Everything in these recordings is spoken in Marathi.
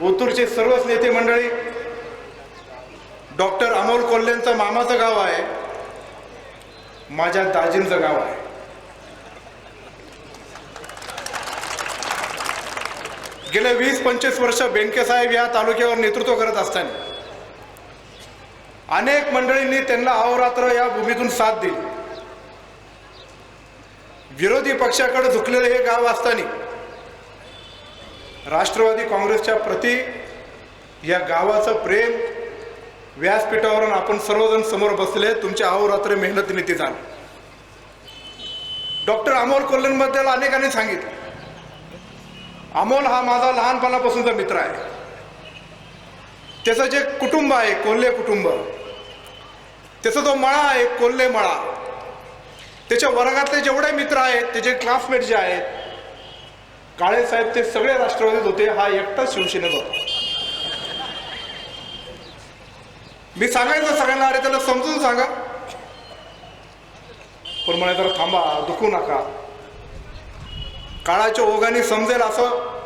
ओतूरचे सर्वच नेते मंडळी डॉक्टर अमोल कोल्हेंचं मामाचं गाव आहे माझ्या दाजींचं गाव आहे. गेल्या वीस पंचवीस वर्ष बेंकेसाहेब या तालुक्यावर नेतृत्व करत असताना अनेक मंडळींनी त्यांना अहोरात्र या भूमीतून साथ दिली. विरोधी पक्षाकडे झुकलेलं हे गाव असताना राष्ट्रवादी काँग्रेसच्या प्रती या गावाचं प्रेम व्यासपीठावरून आपण सर्वजण समोर बसले तुमच्या अहोरात्र मेहनतीने ते झालं. डॉक्टर अमोल कोल्हेंबद्दल अनेकांनी सांगितलं. अमोल हा माझा लहानपणापासूनचा मित्र आहे. त्याचं जे कुटुंब आहे कोल्हे कुटुंब त्याचा जो मळा आहे कोल्हे मळा त्याच्या वर्गातले जेवढे मित्र आहेत त्याचे क्लासमेट जे आहेत काळे साहेब ते सगळे राष्ट्रवादीत होते हा एकटाच शिवसेनेत होता. मी सांगायचं सगळ्यांना अरे त्याला समजून सांगा. पण म्हणे जरा थांबा दुखू नका. काळाच्या ओघाने समजेल असं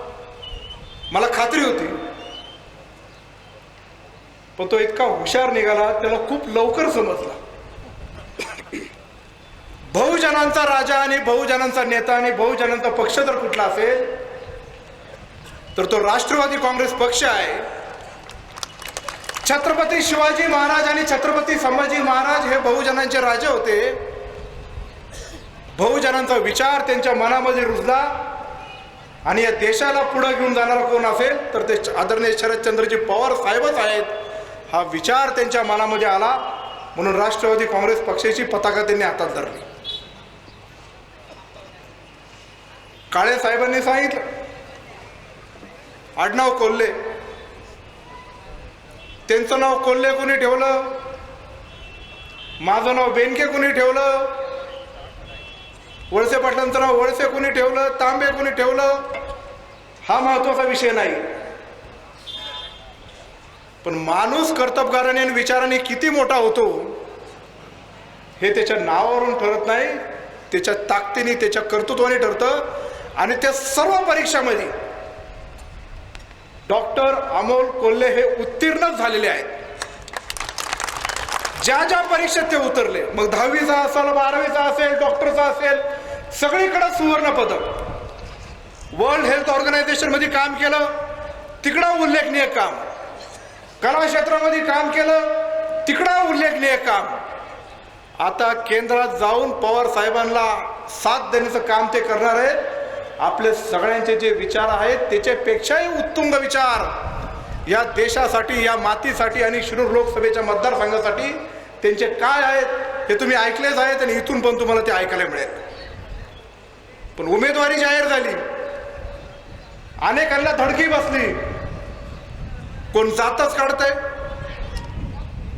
मला खात्री होती. पण तो इतका हुशार निघाला त्याला खूप लवकर समजला. बहुजनांचा राजा आणि बहुजनांचा नेता आणि बहुजनांचा पक्ष जर कुठला असेल तर तो राष्ट्रवादी काँग्रेस पक्ष आहे. छत्रपती शिवाजी महाराज आणि छत्रपती संभाजी महाराज हे बहुजनांचे राजे होते. बहुजनांचा विचार त्यांच्या मनामध्ये रुजला आणि या देशाला पुढे घेऊन जाणारा कोण असेल तर ते आदरणीय शरदचंद्रजी पवार साहेबच आहेत. हा विचार त्यांच्या मनामध्ये आला म्हणून राष्ट्रवादी काँग्रेस पक्षाची पताका त्यांनी हातात धरली. काळे साहेबांनी सांगितलं. आडनाव कोल्हे. त्यांचं नाव कोल्हे कोणी ठेवलं? माझं नाव बेनके कोणी ठेवलं? वळसे पाटलांचं नाव वळसे कोणी ठेवलं? तांबे कोणी ठेवलं? हा महत्त्वाचा विषय नाही. पण माणूस कर्तबगाराने आणि विचाराने किती मोठा होतो हे त्याच्या नावावरून ठरत नाही. त्याच्या ताकदीने त्याच्या कर्तृत्वाने ठरतं. आणि त्या सर्व परीक्षामध्ये डॉक्टर अमोल कोल्हे हे उत्तीर्णच झालेले आहेत. ज्या ज्या परीक्षेत ते उतरले मग दहावीचा असेल बारावीचा असेल डॉक्टरचा असेल सगळीकडे सुवर्ण पदक. वर्ल्ड हेल्थ ऑर्गनायझेशनमध्ये काम केलं तिकडं उल्लेखनीय काम. कला क्षेत्रामध्ये काम केलं तिकडं उल्लेखनीय काम. आता केंद्रात जाऊन पवार साहेबांना साथ देण्याचं काम ते करणार आहेत. आपले सगळ्यांचे जे विचार आहेत त्याच्यापेक्षाही उत्तुंग विचार. या देशासाठी या मातीसाठी आणि शिरूर लोकसभेच्या मतदारसंघासाठी त्यांचे काय आहेत हे तुम्ही ऐकलेच आहेत आणि इथून पण तुम्हाला ते ऐकायला मिळेल. पण उमेदवारी जाहीर झाली. अनेकांना धडकी बसली. कोण जातच काढतंय.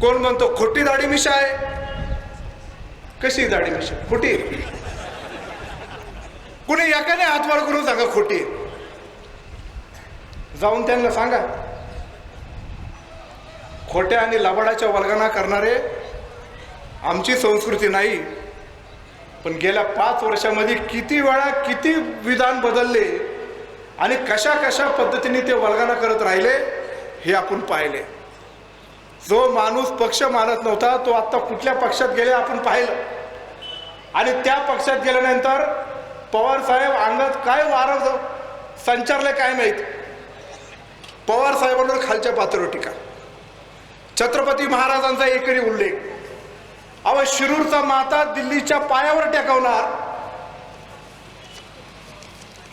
कोण म्हणतो खोटी दाढी मिशा आहे. कशी दाढी मिशा? खोटी. कुणी एकाने हातवार करून सांगा खोटी. जाऊन त्यांना सांगा. खोट्या आणि लबाडाच्या वल्गना करणारे आमची संस्कृती नाही पण गेल्या पाच वर्षामध्ये किती वेळा किती विधान बदलले आणि कशा कशा पद्धतीने ते वल्गना करत राहिले हे आपण पाहिले. जो माणूस पक्ष मानत नव्हता तो आत्ता कुठल्या पक्षात गेले आपण पाहिलं. आणि त्या पक्षात गेल्यानंतर पवार साहेब अंगात काय वारं संचारलं काय माहीत? पवार साहेबांवर खालच्या पातळीवर टीका. छत्रपती महाराजांचा एकरी उल्लेख. अव शिरूरचा माता दिल्लीच्या पायावर टेकवणार.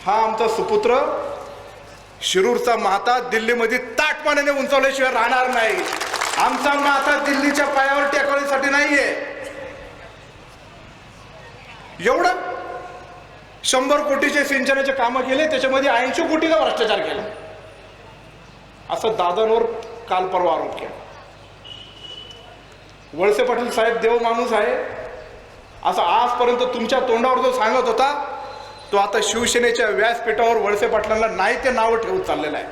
हा आमचा सुपुत्र. शिरूरचा माता दिल्लीमध्ये ताटमानाने उंचवल्याशिवाय राहणार नाही. आमचा माता दिल्लीच्या पायावर टेकवण्यासाठी नाहीये. एवढं शंभर कोटीचे सिंचनाचे कामं केले त्याच्यामध्ये ऐंशी कोटीचा भ्रष्टाचार केला. असं दादांवर काल परवा आरोप केला. वळसे पाटील साहेब देव माणूस आहे. असं आजपर्यंत तुमच्या तोंडावर जो सांगत होता तो आता शिवसेनेच्या व्यासपीठावर वळसे पाटलांना नाही ते नावं ठेवून चाललेलं आहे.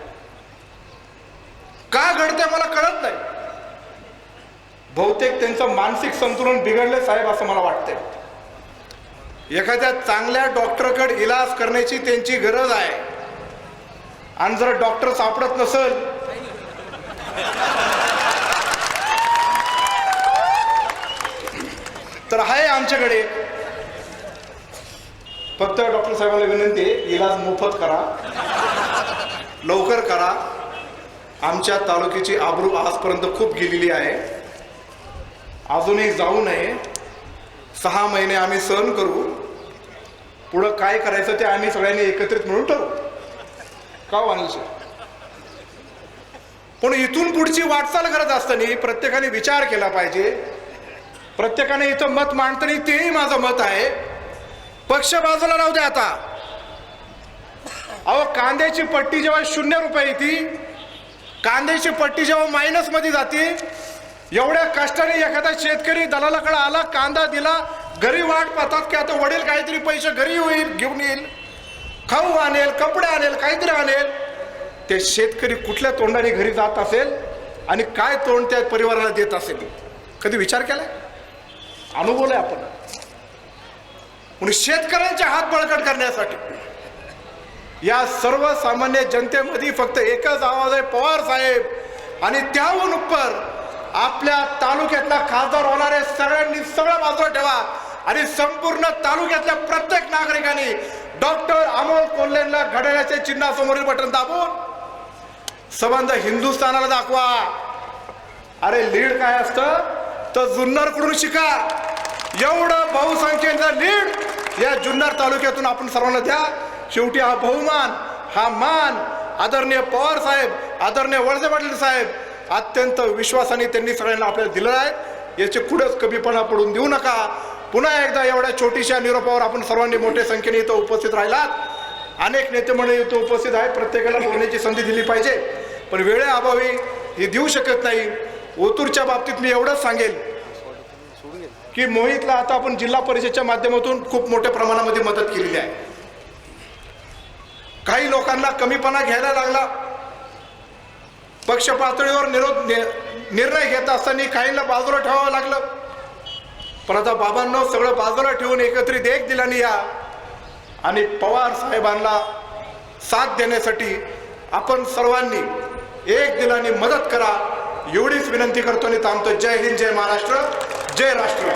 का घडते मला कळत नाही. बहुतेक त्यांचं मानसिक संतुलन बिघडलं साहेब असं मला वाटतंय. एखाद्या चांगल्या डॉक्टरकडे इलाज करण्याची त्यांची गरज आहे. आणि जर डॉक्टर सापडत नसल तर आहे आमच्याकडे. फक्त डॉक्टर साहेबांना विनंती आहे इलाज मोफत करा लवकर करा. आमच्या तालुक्याची आबरू आजपर्यंत खूप गेलेली आहे. अजूनही जाऊ नये. सहा महिने आम्ही सहन करू. पुढं काय करायचं ते आम्ही सगळ्यांनी एकत्रित मिळून ठरवू. का हो पण इथून पुढची वाटचाल करत असताना प्रत्येकाने विचार केला पाहिजे. प्रत्येकाने इथं मत मांडताना तेही माझं मत आहे. पक्ष बाजूला राहू द्या आता. अहो कांद्याची पट्टी जेव्हा शून्य रुपये येते कांद्याची पट्टी जेव्हा मायनसमध्ये जाते एवढ्या कष्टाने एखादा शेतकरी दलालाकडे आला कांदा दिला घरी वाट पाहतात की आता वडील काहीतरी पैसे घरी होईल घेऊन येईल. खाऊ आणेल कपडे आणेल काहीतरी आणेल. ते शेतकरी कुठल्या तोंडाने घरी जात असेल आणि काय तोंड त्या परिवाराला देत असेल? कधी विचार केलाय? अनुभवलाय आपण. म्हणून शेतकऱ्यांचे हात बळकट करण्यासाठी. या सर्वसामान्य जनतेमध्ये फक्त एकच आवाज आहे पवार साहेब. आणि त्याहून उपर आपल्या तालुक्यातला खासदार होणारे सगळ्यांनी सगळं बाजूला ठेवा. आणि संपूर्ण तालुक्यातल्या प्रत्येक नागरिकांनी डॉक्टर अमोल कोल्हेंना घड्याळ्याच्या चिन्हासमोरील बटन दाबून संबंध हिंदुस्थानाला दाखवा. अरे लीड काय असतं? तर जुन्नरकडून शिका. एवढं बहुसंख्येचा लीड या जुन्नर तालुक्यातून आपण सर्वांना द्या. शेवटी हा बहुमान हा मान आदरणीय पवार साहेब आदरणीय वळसे पाटील साहेब अत्यंत विश्वासाने त्यांनी सगळ्यांना आपल्याला दिलं आहे. याचे कुठंच कमीपणा पडून देऊ नका. पुन्हा एकदा एवढ्या छोटीशा निरोपावर आपण सर्वांनी मोठ्या संख्येने इथं उपस्थित राहिलात. अनेक नेते मंडळी इथं उपस्थित आहेत. प्रत्येकाला बोलण्याची संधी दिली पाहिजे. पण वेळेअभावी हे देऊ शकत नाही. ओतूरच्या बाबतीत मी एवढंच सांगेल की मोहितला आता आपण जिल्हा परिषदच्या माध्यमातून खूप मोठ्या प्रमाणामध्ये मदत केलेली आहे. काही लोकांना कमीपणा घ्यायला लागला. पक्ष पातळीवर निरोध नि- निर्णय घेत असताना काहींना बाजूला ठेवावं लागलं. पण आता बाबांना सगळं बाजूला ठेवून एकत्रित एक दिलाने या. आणि पवार साहेबांना साथ देण्यासाठी आपण सर्वांनी एक दिलाने मदत करा. एवढीच विनंती करतो आणि थांबतो. जय हिंद जय महाराष्ट्र जय राष्ट्र